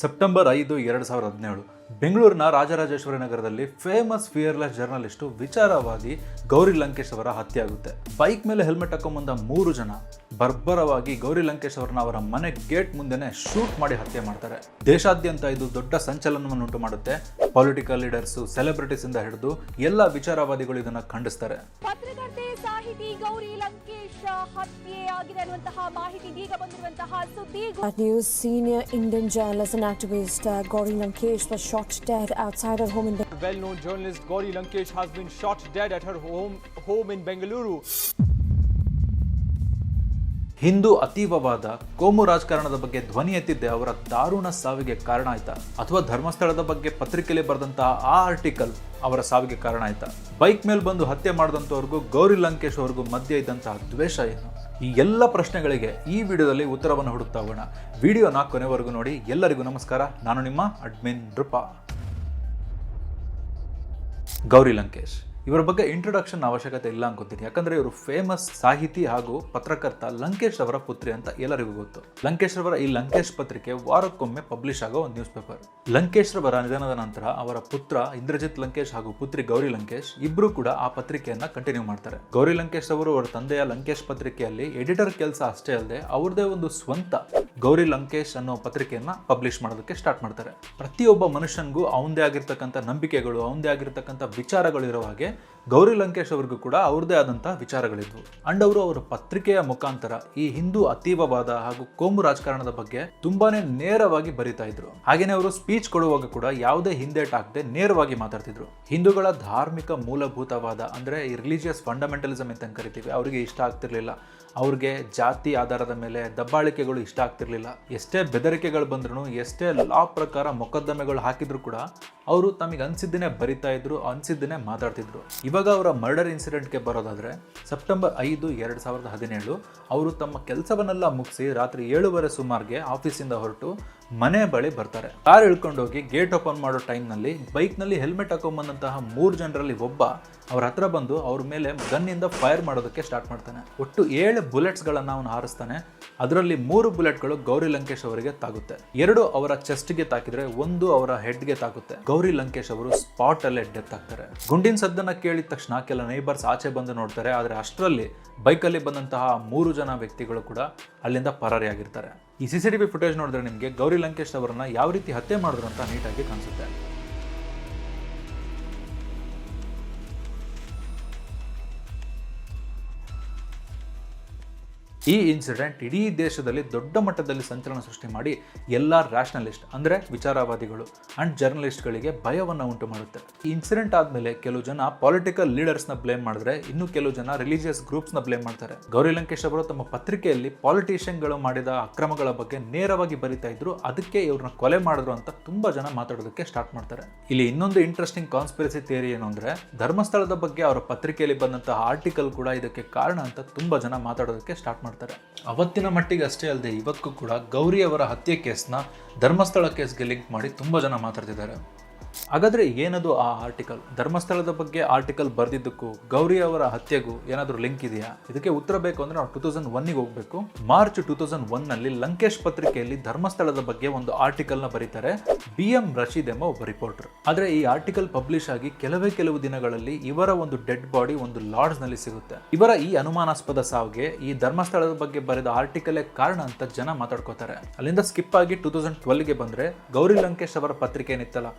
September ಐದು ಎರಡು ಸಾವಿರದ ಹದಿನೇಳು. ಬೆಂಗಳೂರಿನ ರಾಜರಾಜೇಶ್ವರಿ ನಗರದಲ್ಲಿ ಫೇಮಸ್ ಫಿಯರ್ಲೆಸ್ ಜರ್ನಲಿಸ್ಟು ವಿಚಾರವಾದಿ ಗೌರಿ ಲಂಕೇಶ್ ಅವರ ಹತ್ಯೆ ಆಗುತ್ತೆ. ಬೈಕ್ ಮೇಲೆ ಹೆಲ್ಮೆಟ್ ಹಾಕೊಂಬಂದ ಮೂರು ಜನ. ಬರ್ಬರವಾಗಿ ಗೌರಿ ಲಂಕೇಶ್ ಅವರನ್ನ ಅವರ ಮನೆ ಗೇಟ್ ಮುಂದೆನೆ ಶೂಟ್ ಮಾಡಿ ಹತ್ಯೆ ಮಾಡ್ತಾರೆ. ದೇಶಾದ್ಯಂತ ಇದು ದೊಡ್ಡ ಸಂಚಲನವನ್ನು ಉಂಟು ಮಾಡುತ್ತೆ ಪೊಲಿಟಿಕಲ್ ಲೀಡರ್ಸು ಸೆಲೆಬ್ರಿಟೀಸ್ ಇಂದ ಹಿಡಿದು ಎಲ್ಲ ವಿಚಾರವಾದಿಗಳು ಇದನ್ನ ಖಂಡಿಸ್ತಾರೆ. ಪತ್ರಕರ್ತೆ ಸಾಹಿತಿ ಗೌರಿ ಲಂಕೇಶ್ ಹತ್ಯೆ ಆಗಿದೆ ಅನ್ನುವಂತಹ ಮಾಹಿತಿ ಇದೀಗ ಬಂದಿರುವಂತಹ ಸುದ್ದಿ Bad news senior Indian journalist and activist uh, Gauri Lankesh was shot dead outside her home in Bangalore. Well-known journalist Gauri Lankesh has been shot dead at her home home in Bengaluru. Hindu ಅತೀವವಾದ ಕೋಮು ರಾಜಕಾರಣದ ಬಗ್ಗೆ ಧ್ವನಿ ಎತ್ತಿದ್ದೆ, ಅವರ ದಾರುಣ ಸಾವಿಗೆ ಕಾರಣ ಆಯ್ತಾ? ಅಥವಾ ಧರ್ಮಸ್ಥಳದ ಬಗ್ಗೆ ಪತ್ರಿಕೆಯಲ್ಲಿ ಬರೆದಂತಹ ಆ ಆರ್ಟಿಕಲ್ ಅವರ ಸಾವಿಗೆ ಕಾರಣ ಆಯ್ತಾ? ಬೈಕ್ ಮೇಲೆ ಬಂದು ಹತ್ಯೆ ಮಾಡಿದಂಥವ್ರಿಗೂ, ಗೌರಿ ಲಂಕೇಶ್ ಅವ್ರಿಗೂ ಮಧ್ಯೆ ಇದ್ದಂತಹ ದ್ವೇಷ ಏನು? ಈ ಎಲ್ಲ ಪ್ರಶ್ನೆಗಳಿಗೆ ಈ ವಿಡಿಯೋದಲ್ಲಿ ಉತ್ತರವನ್ನು ಹುಡುಕ್ತಾ ಹೋಗೋಣ. ವಿಡಿಯೋನ ಕೊನೆವರೆಗೂ ನೋಡಿ. ಎಲ್ಲರಿಗೂ ನಮಸ್ಕಾರ. ನಾನು ನಿಮ್ಮ ಅಡ್ಮಿನ್ ನೃಪ. ಗೌರಿ ಲಂಕೇಶ್. ಇವರ ಬಗ್ಗೆ ಇಂಟ್ರೊಡಕ್ಷನ್ ಅವಶ್ಯಕತೆ ಇಲ್ಲ ಅನ್ಕೋತೀನಿ. ಯಾಕಂದ್ರೆ ಇವರು ಫೇಮಸ್ ಸಾಹಿತಿ ಹಾಗೂ ಪತ್ರಕರ್ತ ಲಂಕೇಶ್ ಅವರ ಪುತ್ರಿ ಅಂತ ಎಲ್ಲರಿಗೂ ಗೊತ್ತು. ಲಂಕೇಶ್ ಅವರ ಈ ಲಂಕೇಶ್ ಪತ್ರಿಕೆ ವಾರಕ್ಕೊಮ್ಮೆ ಪಬ್ಲಿಷ್ ಆಗೋ ಒಂದು ನ್ಯೂಸ್ ಪೇಪರ್ ಲಂಕೇಶ್ ರವರ ನಿಧನದ ನಂತರ ಅವರ ಪುತ್ರ ಇಂದ್ರಜಿತ್ ಲಂಕೇಶ್ ಹಾಗೂ ಪುತ್ರಿ ಗೌರಿ ಲಂಕೇಶ್ ಇಬ್ರು ಕೂಡ ಆ ಪತ್ರಿಕೆಯನ್ನ ಕಂಟಿನ್ಯೂ ಮಾಡ್ತಾರೆ. ಗೌರಿ ಲಂಕೇಶ್ ಅವರು ಅವರ ತಂದೆಯ ಲಂಕೇಶ್ ಪತ್ರಿಕೆಯಲ್ಲಿ ಎಡಿಟರ್ ಕೆಲಸ ಅಷ್ಟೇ ಅಲ್ಲದೆ ಅವ್ರದೇ ಒಂದು ಸ್ವಂತ ಗೌರಿ ಲಂಕೇಶ್ ಅನ್ನೋ ಪತ್ರಿಕೆಯನ್ನ ಪಬ್ಲಿಷ್ ಮಾಡೋದಕ್ಕೆ ಸ್ಟಾರ್ಟ್ ಮಾಡ್ತಾರೆ. ಪ್ರತಿಯೊಬ್ಬ ಮನುಷ್ಯನಿಗೂ ಅವಂದೇ ಆಗಿರ್ತಕ್ಕಂಥ ನಂಬಿಕೆಗಳು, ಅವಂದೇ ಆಗಿರ್ತಕ್ಕಂಥ ವಿಚಾರಗಳು ಇರೋ ಹಾಗೆ ಗೌರಿ ಲಂಕೇಶ್ ಅವ್ರಿಗೂ ಕೂಡ ಅವ್ರದ್ದೇ ಆದಂತಹ ವಿಚಾರಗಳಿದ್ವು. ಅಂಡ್ ಅವರು ಅವರ ಪತ್ರಿಕೆಯ ಮುಖಾಂತರ ಈ ಹಿಂದೂ ಅತೀವವಾದ ಹಾಗೂ ಕೋಮು ರಾಜಕಾರಣದ ಬಗ್ಗೆ ತುಂಬಾನೇ ನೇರವಾಗಿ ಬರಿತಾ ಇದ್ರು. ಹಾಗೇನೆ ಅವರು ಸ್ಪೀಚ್ ಕೊಡುವಾಗ ಕೂಡ ಯಾವುದೇ ಹಿಂದೇಟ್ ಹಾಕದೆ ನೇರವಾಗಿ ಮಾತಾಡ್ತಿದ್ರು. ಹಿಂದೂಗಳ ಧಾರ್ಮಿಕ ಮೂಲಭೂತವಾದ ಅಂದ್ರೆ ಈ ರಿಲಿಜಿಯಸ್ ಫಂಡಮೆಂಟಲಿಸಮ್ ಅಂತ ಕರಿತೀವಿ, ಅವರಿಗೆ ಇಷ್ಟ ಆಗ್ತಿರ್ಲಿಲ್ಲ. ಅವ್ರಿಗೆ ಜಾತಿ ಆಧಾರದ ಮೇಲೆ ದಬ್ಬಾಳಿಕೆಗಳು ಇಷ್ಟ ಆಗ್ತಿರ್ಲಿಲ್ಲ. ಎಷ್ಟೇ ಬೆದರಿಕೆಗಳು ಬಂದ್ರು ಎಷ್ಟೇ ಲಾ ಪ್ರಕಾರ ಮೊಕದ್ದಮೆಗಳು ಹಾಕಿದ್ರು ಕೂಡ ಅವರು ತಮಗೆ ಅನ್ಸಿದ್ದನ್ನೇ ಬರಿತಾ ಇದ್ರು, ಅನ್ಸಿದ್ದನ್ನೇ ಮಾತಾಡ್ತಿದ್ರು. ಇವಾಗ ಅವರ ಮರ್ಡರ್ ಇನ್ಸಿಡೆಂಟ್ಗೆ ಬರೋದಾದ್ರೆ ಸೆಪ್ಟೆಂಬರ್ ಐದು ಎರಡು ಸಾವಿರದ ಹದಿನೇಳು, ಅವರು ತಮ್ಮ ಕೆಲಸವನ್ನೆಲ್ಲ ಮುಗಿಸಿ ರಾತ್ರಿ ಏಳುವರೆ ಸುಮಾರಿಗೆ ಆಫೀಸಿಂದ ಹೊರಟು ಮನೆ ಬಳಿ ಬರ್ತಾರೆ. ಕಾರ್ ಇಳ್ಕೊಂಡೋಗಿ ಗೇಟ್ ಓಪನ್ ಮಾಡೋ ಟೈಮ್ನಲ್ಲಿ ಬೈಕ್ನಲ್ಲಿ ಹೆಲ್ಮೆಟ್ ಹಾಕೊಂಬಂದಂತಹ ಮೂರು ಜನರಲ್ಲಿ ಒಬ್ಬ ಅವ್ರ ಹತ್ರ ಬಂದು ಅವ್ರ ಮೇಲೆ ಗನ್ನಿಂದ ಫೈರ್ ಮಾಡೋದಕ್ಕೆ ಸ್ಟಾರ್ಟ್ ಮಾಡ್ತಾನೆ. ಒಟ್ಟು ಏಳು ಬುಲೆಟ್ಸ್ಗಳನ್ನು ಅವನು ಹಾರಿಸ್ತಾನೆ. ಅದರಲ್ಲಿ ಮೂರು ಬುಲೆಟ್ಗಳು ಗೌರಿ ಲಂಕೇಶ್ ಅವರಿಗೆ ತಾಗುತ್ತೆ. ಎರಡು ಅವರ ಚೆಸ್ಟ್ಗೆ ತಾಕಿದ್ರೆ ಒಂದು ಅವರ ಹೆಡ್ಗೆ ತಾಕುತ್ತೆ. ಗೌರಿ ಲಂಕೇಶ್ ಅವರು ಸ್ಪಾಟ್ ಅಲ್ಲೇ ಡೆತ್ ಆಗ್ತಾರೆ. ಗುಂಡಿನ ಸದ್ದನ್ನ ಕೇಳಿದ ತಕ್ಷಣ ಕೆಲ ನೈಬರ್ಸ್ ಆಚೆ ಬಂದು ನೋಡ್ತಾರೆ. ಆದರೆ ಅಷ್ಟರಲ್ಲಿ ಬೈಕಲ್ಲಿ ಬಂದಂತಹ ಮೂರು ಜನ ವ್ಯಕ್ತಿಗಳು ಕೂಡ ಅಲ್ಲಿಂದ ಪರಾರಿಯಾಗಿರ್ತಾರೆ. ಈ ಸಿ ಟಿ ವಿ ಫುಟೇಜ್ ನೋಡಿದ್ರೆ ನಿಮಗೆ ಗೌರಿ ಲಂಕೇಶ್ ಅವರನ್ನ ಯಾವ ರೀತಿ ಹತ್ಯೆ ಮಾಡಿದ್ರು ಅಂತ ನೀಟಾಗಿ ಕಾಣಿಸುತ್ತೆ. ಈ ಇನ್ಸಿಡೆಂಟ್ ಇಡೀ ದೇಶದಲ್ಲಿ ದೊಡ್ಡ ಮಟ್ಟದಲ್ಲಿ ಸಂಚಲನ ಸೃಷ್ಟಿ ಮಾಡಿ ಎಲ್ಲ ರ್ಯಾಷನಲಿಸ್ಟ್ ಅಂದರೆ ವಿಚಾರವಾದಿಗಳು ಅಂಡ್ ಜರ್ನಲಿಸ್ಟ್ಗಳಿಗೆ ಭಯವನ್ನು ಉಂಟು ಮಾಡುತ್ತೆ. ಈ ಇನ್ಸಿಡೆಂಟ್ ಆದಮೇಲೆ ಕೆಲವು ಜನ ಪೊಲಿಟಿಕಲ್ ಲೀಡರ್ಸ್ನ ಬ್ಲೇಮ್ ಮಾಡಿದ್ರೆ ಇನ್ನು ಕೆಲವು ಜನ ರಿಲಿಜಿಯಸ್ ಗ್ರೂಪ್ಸ್ನ ಬ್ಲೇಮ್ ಮಾಡ್ತಾರೆ. ಗೌರಿ ಲಂಕೇಶ್ ಅವರು ತಮ್ಮ ಪತ್ರಿಕೆಯಲ್ಲಿ ಪಾಲಿಟಿಷಿಯನ್ಗಳು ಮಾಡಿದ ಅಕ್ರಮಗಳ ಬಗ್ಗೆ ನೇರವಾಗಿ ಬರಿತಾ ಇದ್ರು, ಅದಕ್ಕೆ ಇವ್ರನ್ನ ಕೊಲೆ ಮಾಡಿದ್ರು ಅಂತ ತುಂಬಾ ಜನ ಮಾತಾಡೋದಕ್ಕೆ ಸ್ಟಾರ್ಟ್ ಮಾಡ್ತಾರೆ. ಇಲ್ಲಿ ಇನ್ನೊಂದು ಇಂಟ್ರೆಸ್ಟಿಂಗ್ ಕಾನ್ಸ್ಪಿರಸಿ ಥಿಯರಿ ಏನು ಅಂದ್ರೆ, ಧರ್ಮಸ್ಥಳದ ಬಗ್ಗೆ ಅವರ ಪತ್ರಿಕೆಯಲ್ಲಿ ಬಂದಂತಹ ಆರ್ಟಿಕಲ್ ಕೂಡ ಇದಕ್ಕೆ ಕಾರಣ ಅಂತ ತುಂಬಾ ಜನ ಮಾತಾಡೋದಕ್ಕೆ ಸ್ಟಾರ್ಟ್ ಮಾಡ್ತಾರೆ. ಅವತ್ತಿನ ಮಟ್ಟಿಗೆ ಅಷ್ಟೇ ಅಲ್ಲದೆ ಇವತ್ತು ಕೂಡ ಗೌರಿ ಅವರ ಹತ್ಯೆ ಕೇಸ್ನ ಧರ್ಮಸ್ಥಳ ಕೇಸ್ಗೆ ಲಿಂಕ್ ಮಾಡಿ ತುಂಬ ಜನ ಮಾತಾಡ್ತಿದ್ದಾರೆ. ಹಾಗಾದ್ರೆ ಏನದು ಆ ಆರ್ಟಿಕಲ್ ಧರ್ಮಸ್ಥಳದ ಬಗ್ಗೆ ಆರ್ಟಿಕಲ್ ಬರೆದಿದ್ದಕ್ಕೂ, ಗೌರಿ ಅವರ ಹತ್ಯೆಗೂ ಏನಾದರೂ ಲಿಂಕ್ ಇದೆಯಾ? ಇದಕ್ಕೆ ಉತ್ತರ ಬೇಕು ಅಂದ್ರೆ ನಾವು ಟೂ ತೌಸಂಡ್ ಒನ್ನಿಗೆ ಹೋಗಬೇಕು. ಮಾರ್ಚ್ ಟೂ ತೌಸಂಡ್ ಒನ್ನಲ್ಲಿ ಲಂಕೇಶ್ ಪತ್ರಿಕೆಯಲ್ಲಿ ಧರ್ಮಸ್ಥಳದ ಬಗ್ಗೆ ಒಂದು ಆರ್ಟಿಕಲ್ನ ಬರೀತಾರೆ ಬಿ ಎಂ ರಶೀದ್ ಎಂಬ ಒಬ್ಬ ರಿಪೋರ್ಟರ್ ಆದರೆ ಈ ಆರ್ಟಿಕಲ್ ಪಬ್ಲಿಷ್ ಆಗಿ ಕೆಲವೇ ಕೆಲವು ದಿನಗಳಲ್ಲಿ ಇವರ ಒಂದು ಡೆಡ್ ಬಾಡಿ ಒಂದು ಲಾಡ್ಜ್ನಲ್ಲಿ ಸಿಗುತ್ತೆ. ಇವರ ಈ ಅನುಮಾನಾಸ್ಪದ ಸಾವಿಗೆ ಈ ಧರ್ಮಸ್ಥಳದ ಬಗ್ಗೆ ಬರೆದ ಆರ್ಟಿಕಲೇ ಕಾರಣ ಅಂತ ಜನ ಮಾತಾಡ್ಕೋತಾರೆ. ಅಲ್ಲಿಂದ ಸ್ಕಿಪ್ ಆಗಿ ಟೂ ತೌಸಂಡ್ ಟ್ವೆಲ್ಗೆ ಬಂದರೆ ಗೌರಿ ಲಂಕೇಶ್ ಅವರ ಪತ್ರಿಕೆ ಏನಿತ್ತಲ್ಲ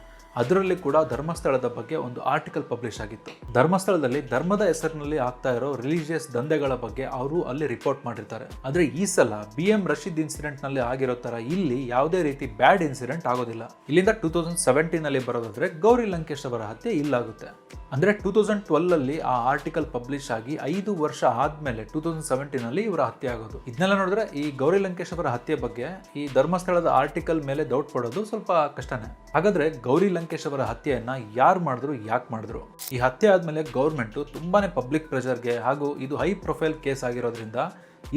ಅದರಲ್ಲಿ ಕೂಡ ಧರ್ಮಸ್ಥಳದ ಬಗ್ಗೆ ಒಂದು ಆರ್ಟಿಕಲ್ ಪಬ್ಲಿಷ್ ಆಗಿತ್ತು. ಧರ್ಮಸ್ಥಳದಲ್ಲಿ ಧರ್ಮದ ಹೆಸರಿನಲ್ಲಿ ಆಗ್ತಾ ಇರೋ ರಿಲಿಜಿಯಸ್ ದಂಧೆಗಳ ಬಗ್ಗೆ ಅವರು ಅಲ್ಲಿ ರಿಪೋರ್ಟ್ ಮಾಡಿರ್ತಾರೆ. ಆದ್ರೆ ಈ ಸಲ ಬಿ ಎಂ ರಶೀದ್ ಇನ್ಸಿಡೆಂಟ್ನಲ್ಲಿ ಆಗಿರೋ ತರ ಇಲ್ಲಿ ಯಾವುದೇ ರೀತಿ ಬ್ಯಾಡ್ ಇನ್ಸಿಡೆಂಟ್ ಆಗೋದಿಲ್ಲ. ಇಲ್ಲಿಂದ ಟೂ ತೌಸಂಡ್ ಸೆವೆಂಟೀನ್ ಅಲ್ಲಿ ಬರೋದಾದ್ರೆ ಗೌರಿ ಲಂಕೇಶ್ ಅವರ ಹತ್ಯೆ ಇಲ್ಲಾಗುತ್ತೆ. ಅಂದ್ರೆ ಟೂ ತೌಸಂಡ್ ಟ್ವೆಲ್ ಅಲ್ಲಿ ಆ ಆರ್ಟಿಕಲ್ ಪಬ್ಲಿಷ್ ಆಗಿ ಐದು ವರ್ಷ ಆದ್ಮೇಲೆ ಟೂ ತೌಸಂಡ್ ಸೆವೆಂಟೀನ್ ಅಲ್ಲಿ ಇವರ ಹತ್ಯೆ ಆಗೋದು. ಇದನ್ನೆಲ್ಲ ನೋಡಿದ್ರೆ ಈ ಗೌರಿ ಲಂಕೇಶ್ ಅವರ ಹತ್ಯೆ ಬಗ್ಗೆ ಈ ಧರ್ಮಸ್ಥಳದ ಆರ್ಟಿಕಲ್ ಮೇಲೆ ಡೌಟ್ ಪಡೋದು ಸ್ವಲ್ಪ ಕಷ್ಟನೇ. ಹಾಗಾದ್ರೆ ಗೌರಿ ಲಂಕೇಶ್ ಅವರ ಹತ್ಯೆಯನ್ನ ಯಾರು ಮಾಡಿದ್ರು, ಯಾಕೆ ಮಾಡಿದ್ರು? ಈ ಹತ್ಯೆ ಆದ್ಮೇಲೆ ಗೌರ್ಮೆಂಟ್ ತುಂಬಾನೇ ಪಬ್ಲಿಕ್ ಪ್ರೆಷರ್ಗೆ ಹಾಗೂ ಇದು ಹೈ ಪ್ರೊಫೈಲ್ ಕೇಸ್ ಆಗಿರೋದ್ರಿಂದ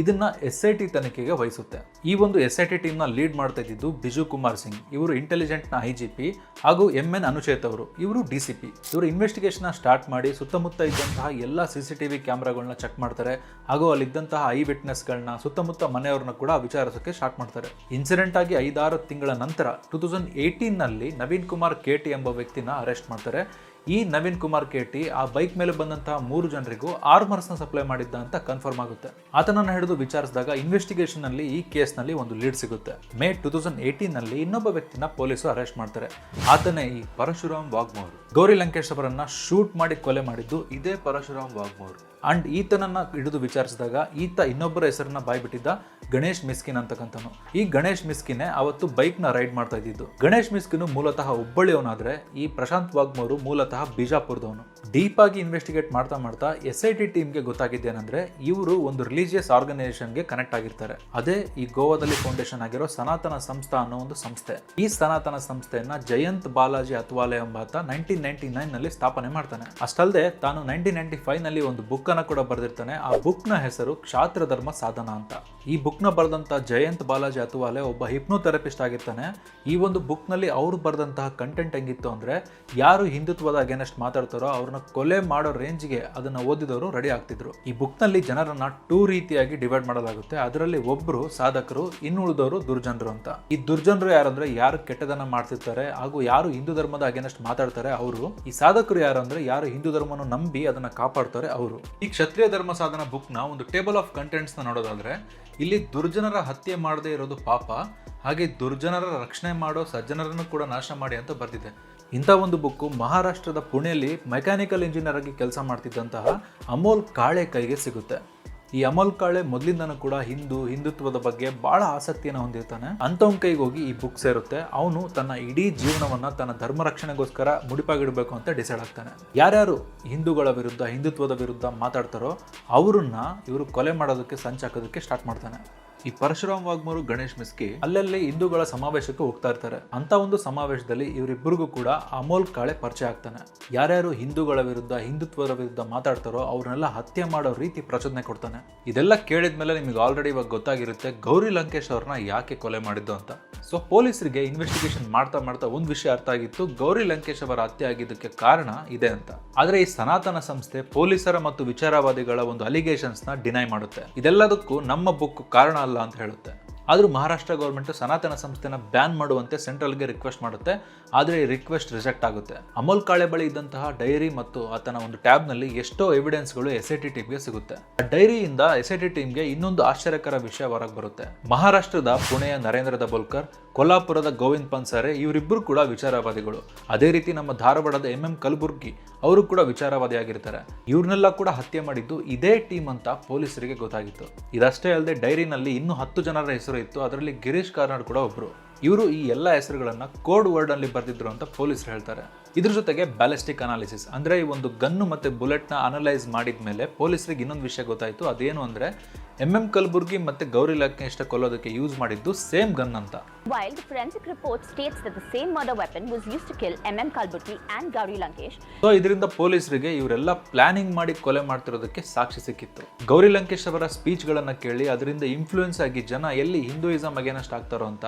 ಇದನ್ನ ಎಸ್ ಐ ಟಿ ತನಿಖೆಗೆ ವಹಿಸುತ್ತೆ. ಈ ಒಂದು ಎಸ್ ಐ ಟಿ ಟೀಮ್ನ ಲೀಡ್ ಮಾಡ್ತಾ ಇದ್ದಿದ್ದು ಬಿಜು ಕುಮಾರ್ ಸಿಂಗ್. ಇವರು ಇಂಟೆಲಿಜೆಂಟ್ನ ಐ ಜಿ ಪಿ ಹಾಗೂ ಎಂ ಎನ್ ಅನುಚೇತ್ ಅವರು. ಇವರು ಡಿ ಸಿ ಪಿ ಇವರು ಇನ್ವೆಸ್ಟಿಗೇಷನ್ನ ಸ್ಟಾರ್ಟ್ ಮಾಡಿ ಸುತ್ತಮುತ್ತ ಇದ್ದಂತಹ ಎಲ್ಲ ಸಿ ಸಿ ಟಿ ವಿ ಕ್ಯಾಮ್ರಾಗಳನ್ನ ಚೆಕ್ ಮಾಡ್ತಾರೆ. ಹಾಗೂ ಅಲ್ಲಿದ್ದಂತಹ ಐ ವಿಟ್ನೆಸ್ಗಳನ್ನ ಸುತ್ತಮುತ್ತ ಮನೆಯವ್ರನ್ನ ಕೂಡ ವಿಚಾರಿಸೋಕೆ ಸ್ಟಾರ್ಟ್ ಮಾಡ್ತಾರೆ. ಇನ್ಸಿಡೆಂಟ್ ಆಗಿ ಐದಾರು ತಿಂಗಳ ನಂತರ ಟೂ ತೌಸಂಡ್ ಏಯ್ಟೀನ್ನಲ್ಲಿ ನವೀನ್ ಕುಮಾರ್ ಟಿ ಎಂಬ ವ್ಯಕ್ತಿನ ಅರೆಸ್ಟ್ ಮಾಡ್ತಾರೆ. ಈ ನವೀನ್ ಕುಮಾರ್ ಕೇಟಿ ಆ ಬೈಕ್ ಮೇಲೆ ಬಂದಂತಹ ಮೂರು ಜನರಿಗೂ ಆರ್ಮರ್ಸ್ನ ಸಪ್ಲೈ ಮಾಡಿದ್ದ ಅಂತ ಕನ್ಫರ್ಮ್ ಆಗುತ್ತೆ. ಆತನನ್ನು ಹಿಡಿದು ವಿಚಾರಿಸಿದಾಗ ಇನ್ವೆಸ್ಟಿಗೇಷನ್ನಲ್ಲಿ ಈ ಕೇಸ್ನಲ್ಲಿ ಒಂದು ಲೀಡ್ ಸಿಗುತ್ತೆ. ಮೇ ಟೂ ತೌಸಂಡ್ ಏಯ್ಟೀನ್ನಲ್ಲಿ ಇನ್ನೊಬ್ಬ ವ್ಯಕ್ತಿನ ಪೊಲೀಸರು ಅರೆಸ್ಟ್ ಮಾಡ್ತಾರೆ. ಆತನೇ ಈ ಪರಶುರಾಮ್ ವಾಗ್ಮೋರ್. ಗೌರಿ ಲಂಕೇಶ್ ಅವರನ್ನ ಶೂಟ್ ಮಾಡಿ ಕೊಲೆ ಮಾಡಿದ್ದು ಇದೇ ಪರಶುರಾಮ್ ವಾಗ್ಮೋರ್. ಅಂಡ್ ಈತನನ್ನ ಹಿಡಿದು ವಿಚಾರಿಸಿದಾಗ ಈತ ಇನ್ನೊಬ್ಬರ ಹೆಸರನ್ನ ಬಾಯ್ಬಿಟ್ಟಿದ್ದ ಗಣೇಶ್ ಮಿಸ್ಕಿನ್ ಅಂತಕ್ಕಂಥನು ಈ ಗಣೇಶ್ ಮಿಸ್ಕಿನೇ ಅವತ್ತು ಬೈಕ್ನ ರೈಡ್ ಮಾಡ್ತಾ ಇದ್ದಿದ್ದು. ಗಣೇಶ್ ಮಿಸ್ಕಿನ್ ಮೂಲತಃ ಹುಬ್ಬಳ್ಳಿಯವನಾದ್ರೆ ಈ ಪ್ರಶಾಂತ್ ವಾಗ್ಮೋರು ಮೂಲತಃ ಬಿಜಾಪುರದವನು. ಡೀಪ್ ಆಗಿ ಇನ್ವೆಸ್ಟಿಗೇಟ್ ಮಾಡ್ತಾ ಮಾಡ್ತಾ ಎಸ್ ಐ ಟಿ ಟೀಮ್ಗೆ ಗೊತ್ತಾಗಿದ್ದೇನೆಂದ್ರೆ ಇವರು ಒಂದು ರಿಲಿಜಿಯಸ್ ಆರ್ಗನೈಸೇಷನ್ಗೆ ಕನೆಕ್ಟ್ ಆಗಿರ್ತಾರೆ. ಅದೇ ಈ ಗೋವಾದಲ್ಲಿ ಫೌಂಡೇಶನ್ ಆಗಿರೋ ಸನಾತನ ಸಂಸ್ಥಾ ಅನ್ನೋ ಒಂದು ಸಂಸ್ಥೆ. ಈ ಸನಾತನ ಸಂಸ್ಥೆಯನ್ನ ಜಯಂತ್ ಬಾಲಾಜಿ ಅತ್ವಾಲೆ ಎಂಬಾತ ನೈನ್ಟೀನ್ ನೈನ್ಟಿ ನೈನ್ನಲ್ಲಿ ಸ್ಥಾಪನೆ ಮಾಡ್ತಾನೆ. ಅಷ್ಟಲ್ಲದೆ ತಾನು ನೈನ್ಟೀನ್ ನೈನ್ಟಿ ಫೈವ್ನಲ್ಲಿ ಒಂದು ಬುಕ್ ಅನ್ನ ಕೂಡ ಬರೆದಿರ್ತಾನೆ. ಆ ಬುಕ್ನ ಹೆಸರು ಕ್ಷಾತ್ರ ಧರ್ಮ ಸಾಧನ ಅಂತ. ಈ ಬುಕ್ನ ಬರೆದಂತ ಜಯಂತ್ ಬಾಲಾಜಿ ಒಬ್ಬ ಹಿಪ್ನೋಥೆರಪಿಸ್ಟ್ ಆಗಿರ್ತಾನೆ. ಈ ಒಂದು ಬುಕ್ನಲ್ಲಿ ಅವ್ರು ಬರೆದಂತಹ ಕಂಟೆಂಟ್ ಹೆಂಗಿತ್ತು ಅಂದ್ರೆ ಯಾರು ಹಿಂದುತ್ವದ ಅಗೇನೆಸ್ಟ್ ಮಾತಾಡ್ತಾರೋ ಅವ್ರನ್ನ ಕೊಲೆ ಮಾಡೋ ರೇಂಜ್ಗೆ ಅದನ್ನ ಓದಿದವರು ರೆಡಿ ಆಗ್ತಿದ್ರು. ಈ ಬುಕ್ನಲ್ಲಿ ಜನರನ್ನ ಟೂ ರೀತಿಯಾಗಿ ಡಿವೈಡ್ ಮಾಡಲಾಗುತ್ತೆ. ಅದರಲ್ಲಿ ಒಬ್ರು ಸಾಧಕರು, ಇನ್ನುಳಿದವರು ದುರ್ಜನರು ಅಂತ. ಈ ದುರ್ಜನರು ಯಾರಂದ್ರೆ ಯಾರು ಕೆಟ್ಟದನ್ನ ಮಾಡ್ತಿರ್ತಾರೆ ಹಾಗೂ ಯಾರು ಹಿಂದೂ ಧರ್ಮದ ಅಗೇನೆಸ್ಟ್ ಮಾತಾಡ್ತಾರೆ, ಅವರು ಈ ಸಾಧಕರು ಯಾರು ಅಂದ್ರೆ ಯಾರು ಹಿಂದೂ ಧರ್ಮವನ್ನು ನಂಬಿ ಅದನ್ನ ಕಾಪಾಡ್ತಾರೆ ಅವರು. ಈ ಕ್ಷತ್ರಿಯ ಧರ್ಮ ಸಾಧನ ಬುಕ್ನ ಒಂದು ಟೇಬಲ್ ಆಫ್ ಕಂಟೆಂಟ್ಸ್ನ ನೋಡೋದಾದ್ರೆ, ಇಲ್ಲಿ ದುರ್ಜನರ ಹತ್ಯೆ ಮಾಡದೇ ಇರೋದು ಪಾಪ, ಹಾಗೆ ದುರ್ಜನರ ರಕ್ಷಣೆ ಮಾಡೋ ಸಜ್ಜನರನ್ನು ಕೂಡ ನಾಶ ಮಾಡಿ ಅಂತ ಬರ್ತಿದೆ ಇಂಥ ಒಂದು ಬುಕ್ಕು ಮಹಾರಾಷ್ಟ್ರದ ಪುಣೆಯಲ್ಲಿ ಮೆಕ್ಯಾನಿಕಲ್ ಇಂಜಿನಿಯರ್ ಆಗಿ ಕೆಲಸ ಮಾಡ್ತಿದ್ದಂತಹ ಅಮೋಲ್ ಕಾಳೆ ಕೈಗೆ ಸಿಗುತ್ತೆ. ಈ ಅಮೋಲ್ ಕಾಳೆ ಮೊದಲಿಂದನೂ ಕೂಡ ಹಿಂದೂ ಹಿಂದುತ್ವದ ಬಗ್ಗೆ ಬಹಳ ಆಸಕ್ತಿಯನ್ನು ಹೊಂದಿರ್ತಾನೆ. ಅಂತವನ್ ಕೈಗೆ ಹೋಗಿ ಈ ಬುಕ್ ಸೇರುತ್ತೆ. ಅವನು ತನ್ನ ಇಡೀ ಜೀವನವನ್ನ ತನ್ನ ಧರ್ಮ ರಕ್ಷಣೆಗೋಸ್ಕರ ಮುಡಿಪಾಗಿಡಬೇಕು ಅಂತ ಡಿಸೈಡ್ ಆಗ್ತಾನೆ. ಯಾರ್ಯಾರು ಹಿಂದೂಗಳ ವಿರುದ್ಧ, ಹಿಂದುತ್ವದ ವಿರುದ್ಧ ಮಾತಾಡ್ತಾರೋ ಅವ್ರನ್ನ ಇವರು ಕೊಲೆ ಮಾಡೋದಕ್ಕೆ ಸಂಚಾಕೋದಕ್ಕೆ ಸ್ಟಾರ್ಟ್ ಮಾಡ್ತಾನೆ. ಈ ಪರಶುರಾಮ್ ವಾಗ್ಮೂರು ಗಣೇಶ್ ಮಿಸ್ಕಿ ಅಲ್ಲಲ್ಲಿ ಹಿಂದೂಗಳ ಸಮಾವೇಶಕ್ಕೆ ಹೋಗ್ತಾ ಇರ್ತಾರೆ. ಅಂತ ಒಂದು ಸಮಾವೇಶದಲ್ಲಿ ಇವರಿಬ್ಬರಿಗೂ ಕೂಡ ಅಮೋಲ್ ಕಾಳೆ ಪರಿಚಯ ಆಗ್ತಾನೆ. ಯಾರ್ಯಾರು ಹಿಂದೂಗಳ ವಿರುದ್ಧ, ಹಿಂದುತ್ವದ ವಿರುದ್ಧ ಮಾತಾಡ್ತಾರೋ ಅವ್ರನ್ನೆಲ್ಲ ಹತ್ಯೆ ಮಾಡೋ ರೀತಿ ಪ್ರಚೋದನೆ ಕೊಡ್ತಾನೆ. ಇದೆಲ್ಲ ಕೇಳಿದ್ಮೇಲೆ ನಿಮಗೆ ಆಲ್ರೆಡಿ ಇವಾಗ ಗೊತ್ತಾಗಿರುತ್ತೆ ಗೌರಿ ಲಂಕೇಶ್ ಅವ್ರನ್ನ ಯಾಕೆ ಕೊಲೆ ಮಾಡಿದ್ದು ಅಂತ. ಸೊ ಪೊಲೀಸರಿಗೆ ಇನ್ವೆಸ್ಟಿಗೇಷನ್ ಮಾಡ್ತಾ ಮಾಡ್ತಾ ಒಂದು ವಿಷಯ ಅರ್ಥ ಆಗಿತ್ತು, ಗೌರಿ ಲಂಕೇಶ್ ಅವರ ಹತ್ಯೆ ಆಗಿದ್ದಕ್ಕೆ ಕಾರಣ ಇದೆ ಅಂತ. ಆದ್ರೆ ಈ ಸನಾತನ ಸಂಸ್ಥೆ ಪೊಲೀಸರ ಮತ್ತು ವಿಚಾರವಾದಿಗಳ ಒಂದು ಅಲಿಗೇಷನ್ಸ್ನ ಡಿನೈ ಮಾಡುತ್ತೆ. ಇದೆಲ್ಲದಕ್ಕೂ ನಮ್ಮ ಬುಕ್ ಕಾರಣ ಅಲ್ಲ ಅಂತ ಹೇಳುತ್ತೆ. ಆದರೂ ಮಹಾರಾಷ್ಟ್ರ ಗೌರ್ಮೆಂಟ್ ಸನಾತನ ಸಂಸ್ಥೆನ ಬ್ಯಾನ್ ಮಾಡುವಂತೆ ಸೆಂಟ್ರಲ್ಗೆ ರಿಕ್ವೆಸ್ಟ್ ಮಾಡುತ್ತೆ. ಆದರೆ ಈ ರಿಕ್ವೆಸ್ಟ್ ರಿಜೆಕ್ಟ್ ಆಗುತ್ತೆ. ಅಮೋಲ್ ಕಾಳೆ ಬಳಿ ಇದ್ದಂತಹ ಡೈರಿ ಮತ್ತು ಆತನ ಒಂದು ಟ್ಯಾಬ್ನಲ್ಲಿ ಎಷ್ಟೋ ಎವಿಡೆನ್ಸ್ಗಳು ಎಸ್ ಐ ಟಿ ಟೀಮ್ಗೆ ಸಿಗುತ್ತೆ. ಆ ಡೈರಿಯಿಂದ ಎಸ್ ಐ ಟಿ ಟೀಮ್ಗೆ ಇನ್ನೊಂದು ಆಶ್ಚರ್ಯಕರ ವಿಷಯ ಹೊರಗೆ ಬರುತ್ತೆ. ಮಹಾರಾಷ್ಟ್ರದ ಪುಣೆಯ ನರೇಂದ್ರ ದಬೋಲ್ಕರ್ ಕೊಲ್ಲಾಪುರದ ಗೋವಿಂದ್ ಪನ್ಸಾರೆ ಇವರಿಬ್ಬರು ಕೂಡ ವಿಚಾರವಾದಿಗಳು. ಅದೇ ರೀತಿ ನಮ್ಮ ಧಾರವಾಡದ ಎಂ ಎಂ ಕಲಬುರ್ಗಿ ಅವರು ಕೂಡ ವಿಚಾರವಾದಿಯಾಗಿರ್ತಾರೆ ಇವ್ರನ್ನೆಲ್ಲ ಕೂಡ ಹತ್ಯೆ ಮಾಡಿದ್ದು ಇದೇ ಟೀಮ್ ಅಂತ ಪೊಲೀಸರಿಗೆ ಗೊತ್ತಾಗಿತ್ತು. ಇದಷ್ಟೇ ಅಲ್ಲದೆ ಡೈರಿನಲ್ಲಿ ಇನ್ನೂ ಹತ್ತು ಜನರ ಹೆಸರು ಇತ್ತು. ಅದರಲ್ಲಿ ಗಿರೀಶ್ ಕಾರ್ನಾಡ್ ಕೂಡ ಒಬ್ರು. ಇವರು ಈ ಎಲ್ಲ ಹೆಸರುಗಳನ್ನ ಕೋಡ್ ವರ್ಡ್ ಅಲ್ಲಿ ಬರೆದಿದ್ರು ಅಂತ ಪೊಲೀಸರು ಹೇಳ್ತಾರೆ. ಇದ್ರ ಜೊತೆಗೆ ಬ್ಯಾಲಿಸ್ಟಿಕ್ ಅನಾಲಿಸಿಸ್ ಅಂದ್ರೆ ಈ ಒಂದು ಗನ್ನು ಮತ್ತೆ ಬುಲೆಟ್ನ ಅನಲೈಸ್ ಮಾಡಿದ ಮೇಲೆ ಪೊಲೀಸರಿಗೆ ಇನ್ನೊಂದು ವಿಷಯ ಗೊತ್ತಾಯ್ತು. ಅದೇನು ಅಂದ್ರೆ ಎಂ ಎಂ ಕಲಬುರ್ಗಿ ಮತ್ತೆ ಗೌರಿ ಲಂಕೇಶ ಕೊಲ್ಲೋದಕ್ಕೆ ಯೂಸ್ ಮಾಡಿದ್ದು ಸೇಮ್ ಗನ್ ಅಂತ. While the report states that that same same weapon was was to kill kill MM Kalburgi and Gauri Lankesh, so ಇದರಿಂದ ಪೊಲೀಸರಿಗೆ ಇವರೆಲ್ಲ ಪ್ಲಾನಿಂಗ್ ಮಾಡಿ ಕೊಲೆ ಮಾಡ್ತಿರೋದಕ್ಕೆ ಸಾಕ್ಷಿ ಸಿಕ್ಕಿತ್ತು. ಗೌರಿ ಲಂಕೇಶ್ ಅವರ ಸ್ಪೀಚ್ಗಳನ್ನು ಕೇಳಿ ಅದರಿಂದ ಇನ್ಫ್ಲೂಯೆನ್ಸ್ ಆಗಿ ಜನ ಎಲ್ಲಿ ಹಿಂದೂಯಿಸಮ್ ಅಗೇನಸ್ಟ್ ಆಗ್ತಾರೋ ಅಂತ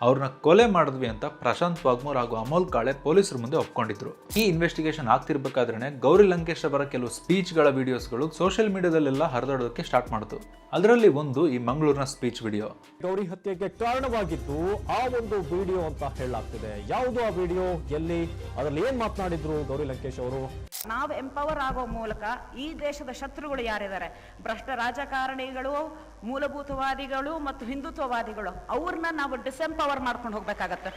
ಅವ್ರನ್ನ ಕೊಲೆ ಮಾಡಿದ್ವಿ ಅಂತ ಪ್ರಶಾಂತ್ ವಾಗ್ಮೂರ್ ಹಾಗೂ ಅಮೋಲ್ ಕಾಳೆ ಪೊಲೀಸರ ಮುಂದೆ ಒಪ್ಕೊಂಡಿದ್ರು. ಈ ಇನ್ವೆಸ್ಟಿಗೇಷನ್ ಆಗ್ತಿರ್ಬೇಕಾದ್ರೆ ಗೌರಿ ಲಂಕೇಶ್ ಅವರ ಕೆಲವು ಸ್ಪೀಚ್ಗಳ ವಿಡಿಯೋಸ್ಗಳು ಸೋಷಿಯಲ್ ಮೀಡಿಯಾದಲ್ಲೆಲ್ಲ ಹರಿದಾಡೋದಕ್ಕೆ ಸ್ಟಾರ್ಟ್ ಮಾಡ್ತು. ಅದರಲ್ಲಿ ಒಂದು ಈ ಮಂಗಳೂರಿನ ಸ್ಪೀಚ್ ವಿಡಿಯೋ ಗೌರಿ ಹತ್ಯೆಗೆ ಕಾರಣವಾಗಿದ್ದು ಆ ಒಂದು ವಿಡಿಯೋ ಅಂತ ಹೇಳಲಾಗ್ತಿದೆ. ಯಾವುದು ಆ ವಿಡಿಯೋ ಎಲ್ಲಿ? ಅದರಲ್ಲಿ ಏನ್ ಮಾತನಾಡಿದ್ರು ಗೌರಿ ಲಂಕೇಶ್ ಅವರು? ನಾವು ಎಂಪವರ್ ಆಗೋ ಮೂಲಕ ಈ ದೇಶದ ಶತ್ರುಗಳು ಯಾರಿದ್ದಾರೆ? ಭ್ರಷ್ಟ ರಾಜಕಾರಣಿಗಳು ಮೂಲಭೂತವಾದಿಗಳು ಮತ್ತು ಹಿಂದುತ್ವವಾದಿಗಳು. ಅವ್ರನ್ನ ನಾವು ಡಿಸೆಂಪವರ್ ಮಾಡ್ಕೊಂಡು ಹೋಗ್ಬೇಕಾಗತ್ತೆ.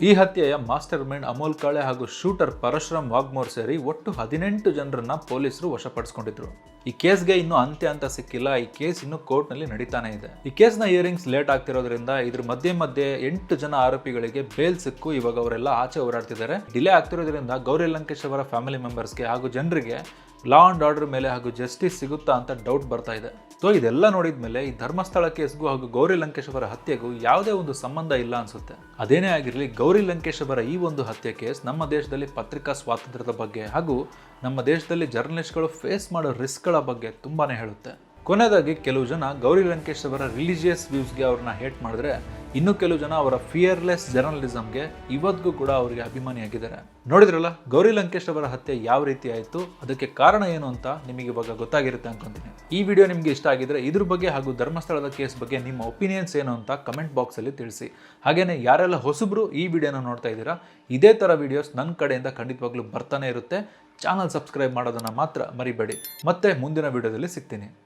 ಈ ಹತ್ಯೆಯ ಮಾಸ್ಟರ್ ಮೈಂಡ್ ಅಮೋಲ್ ಕಾಳೆ ಹಾಗೂ ಶೂಟರ್ ಪರಶುರಾಮ್ ವಾಗ್ಮೋರ್ ಸೇರಿ ಒಟ್ಟು ಹದಿನೆಂಟು ಜನರನ್ನ ಪೊಲೀಸರು ವಶಪಡಿಸಿಕೊಂಡಿದ್ರು. ಈ ಕೇಸ್ಗೆ ಇನ್ನೂ ಅಂತ್ಯ ಅಂತ ಸಿಕ್ಕಿಲ್ಲ. ಈ ಕೇಸ್ ಇನ್ನು ಕೋರ್ಟ್ನಲ್ಲಿ ನಡೀತಾನೆ ಇದೆ. ಈ ಕೇಸ್ನ ಹಿಯರಿಂಗ್ಸ್ ಲೇಟ್ ಆಗ್ತಿರೋದ್ರಿಂದ ಇದ್ರ ಮಧ್ಯೆ ಮಧ್ಯೆ ಎಂಟು ಜನ ಆರೋಪಿಗಳಿಗೆ ಬೇಲ್ ಸಿಕ್ಕು. ಇವಾಗ ಅವರೆಲ್ಲ ಆಚೆ ಓಡಾಡ್ತಿದ್ದಾರೆ. ಡಿಲೇ ಆಗ್ತಿರೋದ್ರಿಂದ ಗೌರಿ ಲಂಕೇಶ್ ಅವರ ಫ್ಯಾಮಿಲಿ ಮೆಂಬರ್ಸ್ಗೆ ಹಾಗೂ ಜನರಿಗೆ ಲಾ ಅಂಡ್ ಆರ್ಡರ್ ಮೇಲೆ ಹಾಗೂ ಜಸ್ಟಿಸ್ ಸಿಗುತ್ತಾ ಅಂತ ಡೌಟ್ ಬರ್ತಾ ಇದೆ. ಸೊ ಇದೆಲ್ಲ ನೋಡಿದ ಮೇಲೆ ಈ ಧರ್ಮಸ್ಥಳ ಕೇಸ್ಗೂ ಹಾಗೂ ಗೌರಿ ಲಂಕೇಶ್ ಅವರ ಹತ್ಯೆಗೂ ಯಾವುದೇ ಒಂದು ಸಂಬಂಧ ಇಲ್ಲ ಅನ್ಸುತ್ತೆ. ಅದೇನೇ ಆಗಿರಲಿ, ಗೌರಿ ಲಂಕೇಶ್ ಈ ಒಂದು ಹತ್ಯೆ ಕೇಸ್ ನಮ್ಮ ದೇಶದಲ್ಲಿ ಪತ್ರಿಕಾ ಸ್ವಾತಂತ್ರ್ಯದ ಬಗ್ಗೆ ಹಾಗೂ ನಮ್ಮ ದೇಶದಲ್ಲಿ ಜರ್ನಲಿಸ್ಟ್ಗಳು ಫೇಸ್ ಮಾಡೋ ರಿಸ್ಕ್ಗಳ ಬಗ್ಗೆ ತುಂಬಾನೇ ಹೇಳುತ್ತೆ. ಕೊನೆಯದಾಗಿ ಕೆಲವು ಜನ ಗೌರಿ ಲಂಕೇಶ್ ಅವರ ರಿಲಿಜಿಯಸ್ ವ್ಯೂಸ್ಗೆ ಅವ್ರನ್ನ ಹೇಟ್ ಮಾಡಿದ್ರೆ ಇನ್ನು ಕೆಲವು ಜನ ಅವರ ಫಿಯರ್ಲೆಸ್ ಜರ್ನಲಿಸಮ್ಗೆ ಇವತ್ತಿಗೂ ಕೂಡ ಅವರಿಗೆ ಅಭಿಮಾನಿಯಾಗಿದ್ದಾರೆ. ನೋಡಿದ್ರಲ್ಲ, ಗೌರಿ ಲಂಕೇಶ್ ಅವರ ಹತ್ಯೆ ಯಾವ ರೀತಿ ಆಯಿತು, ಅದಕ್ಕೆ ಕಾರಣ ಏನು ಅಂತ ನಿಮಗೆ ಇವಾಗ ಗೊತ್ತಾಗಿರುತ್ತೆ ಅನ್ಕೊಂತೀನಿ. ಈ ವಿಡಿಯೋ ನಿಮಗೆ ಇಷ್ಟ ಆಗಿದ್ರೆ ಇದ್ರ ಬಗ್ಗೆ ಹಾಗೂ ಧರ್ಮಸ್ಥಳದ ಕೇಸ್ ಬಗ್ಗೆ ನಿಮ್ಮ ಒಪಿನಿಯನ್ಸ್ ಏನು ಅಂತ ಕಮೆಂಟ್ ಬಾಕ್ಸಲ್ಲಿ ತಿಳಿಸಿ. ಹಾಗೆಯೇ ಯಾರೆಲ್ಲ ಹೊಸಬ್ರು ಈ ವಿಡಿಯೋನ ನೋಡ್ತಾ ಇದ್ದೀರಾ, ಇದೇ ಥರ ವಿಡಿಯೋಸ್ ನನ್ನ ಕಡೆಯಿಂದ ಖಂಡಿತವಾಗ್ಲೂ ಬರ್ತಾನೆ ಇರುತ್ತೆ. ಚಾನಲ್ ಸಬ್ಸ್ಕ್ರೈಬ್ ಮಾಡೋದನ್ನು ಮಾತ್ರ ಮರಿಬೇಡಿ. ಮತ್ತೆ ಮುಂದಿನ ವಿಡಿಯೋದಲ್ಲಿ ಸಿಗ್ತೀನಿ.